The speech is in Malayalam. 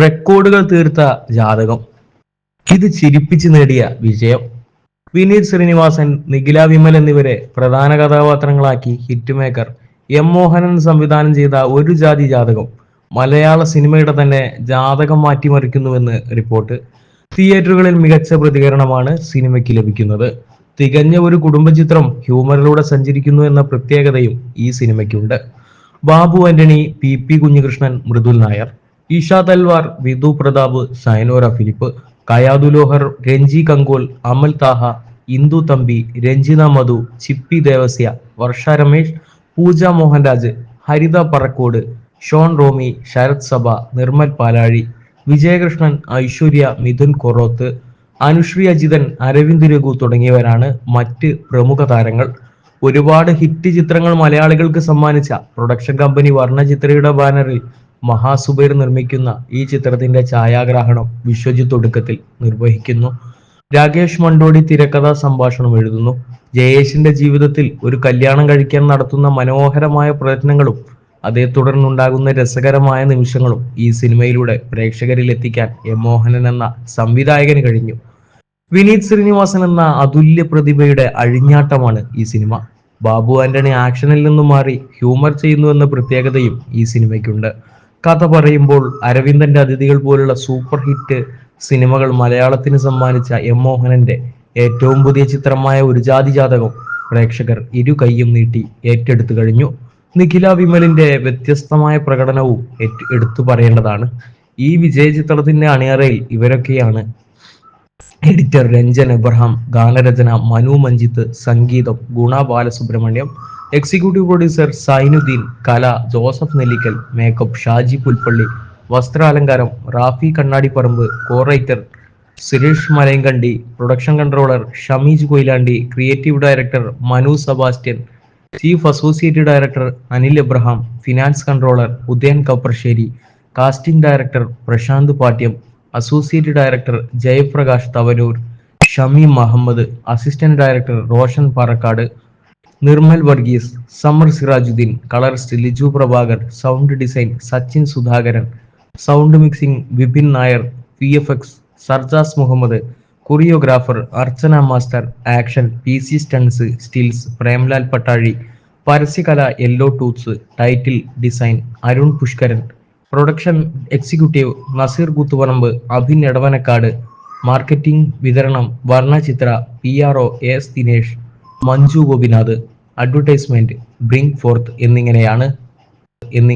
റെക്കോർഡുകൾ തീർത്ത ജാതകം. ഇത് ചിരിപ്പിച്ച് നേടിയ വിജയം. വിനീത് ശ്രീനിവാസൻ നിഖില വിമൽ എന്നിവരെ പ്രധാന കഥാപാത്രങ്ങളാക്കി ഹിറ്റ് മേക്കർ എം മോഹനൻ സംവിധാനം ചെയ്ത ഒരു ജാതി ജാതകം മലയാള സിനിമയുടെ തന്നെ ജാതകം മാറ്റിമറിക്കുന്നുവെന്ന് റിപ്പോർട്ട്. തിയേറ്ററുകളിൽ മികച്ച പ്രതികരണമാണ് സിനിമയ്ക്ക് ലഭിക്കുന്നത്. തികഞ്ഞ ഒരു കുടുംബചിത്രം ഹ്യൂമറിലൂടെ സഞ്ചരിക്കുന്നു എന്ന പ്രത്യേകതയും ഈ സിനിമയ്ക്കുണ്ട്. Babu Antony P P Kunhikrishnan Mridul Nair. Isha Talwar Vidhu Prathap Sainora Philip Kayadu Lohar Ranji Kankol Amal Thaha Indu Thampi Ranjitha Madhu Chippy Devasya Varsha Ramesh Pooja Mohanraj Haritha Parakkode Shone Romy Sarath Sabha Nirmal പാലാഴി വിജയകൃഷ്ണൻ ഐശ്വര്യ മിഥുൻ കൊറോത്ത് അനുശ്രീ അജിതൻ അരവിന്ദ് രഘു തുടങ്ങിയവരാണ് മറ്റ് പ്രമുഖ താരങ്ങൾ. ഒരുപാട് ഹിറ്റ് ചിത്രങ്ങൾ മലയാളികൾക്ക് സമ്മാനിച്ച പ്രൊഡക്ഷൻ കമ്പനി വർണ വർണചിത്രയുടെ ബാനറിൽ മഹാസുബൈർ നിർമ്മിക്കുന്ന ഈ ചിത്രത്തിന്റെ ഛായാഗ്രാഹണം വിശ്വജിത്ത് ഒടുക്കത്തിൽ നിർവഹിക്കുന്നു. രാകേഷ് മണ്ടോടി തിരക്കഥാ സംഭാഷണം എഴുതുന്നു. ജയേഷിന്റെ ജീവിതത്തിൽ ഒരു കല്യാണം കഴിക്കാൻ നടത്തുന്ന മനോഹരമായ പ്രയത്നങ്ങളും അതേ തുടർന്നുണ്ടാകുന്ന രസകരമായ നിമിഷങ്ങളും ഈ സിനിമയിലൂടെ പ്രേക്ഷകരിൽ എത്തിക്കാൻ എം മോഹനൻ എന്ന സംവിധായകന് കഴിഞ്ഞു. വിനീത് ശ്രീനിവാസൻ എന്ന അതുല്യ പ്രതിഭയുടെ അഴിഞ്ഞാട്ടമാണ് ഈ സിനിമ. ബാബു ആന്റണി ആക്ഷനിൽ നിന്നും മാറി ഹ്യൂമർ ചെയ്യുന്നു എന്ന പ്രത്യേകതയും ഈ സിനിമയ്ക്കുണ്ട്. കഥ പറയുമ്പോൾ അരവിന്ദന്റെ അതിഥികൾ പോലുള്ള സൂപ്പർ ഹിറ്റ് സിനിമകൾ മലയാളത്തിന് സമ്മാനിച്ച എം മോഹനന്റെ ഏറ്റവും പുതിയ ചിത്രമായ ഒരു ജാതി ജാതകം പ്രേക്ഷകർ ഇരു കൈയും നീട്ടി ഏറ്റെടുത്തു കഴിഞ്ഞു. നിഖില വിമലിന്റെ വ്യത്യസ്തമായ പ്രകടനവും എടുത്തു പറയേണ്ടതാണ്. ഈ വിജയ ചിത്രത്തിന്റെ അണിയറയിൽ ഇവരൊക്കെയാണ് എഡിറ്റർ രഞ്ജൻ എബ്രഹാം ഗാനരചന മനു മഞ്ജിത്ത് സംഗീതം ഗുണ ബാലസുബ്രഹ്മണ്യം എക്സിക്യൂട്ടീവ് പ്രൊഡ്യൂസർ സൈനുദ്ദീൻ കല Joseph Nellikkal makeup Shaji Pulpally വസ്ത്രാലങ്കാരം Rafi Kannadiparamba cowriter Suresh Malayankandi production controller Shameej Koyilandy creative director Manu Sebastian chief associate director Anil Abraham finance controller Udayan Kaprassery casting director Prasanth Pattiam associate director Jayaprakash Thavanur Shameem Muhammad assistant director Roshan Parakkad Nirmal Varghese Samar Sirajuddin colourist Liju Prabhakar sound design Sachin Sudhakaran sound mixing Vipin Nair P F X Sarjas Muhammad choreographer Archana master action P C stunts stills Premlal Pattazhi പരസ്യകല yellow tooths title design Arun Pushkaran. Production executive Naseer Koothuparamba Abhin Edavanakkad marketing വിതരണം Varnachithra P R O S Dinesh Manju Gopinath advertisement bring forth എന്നിങ്ങനെയാണ് എന്നി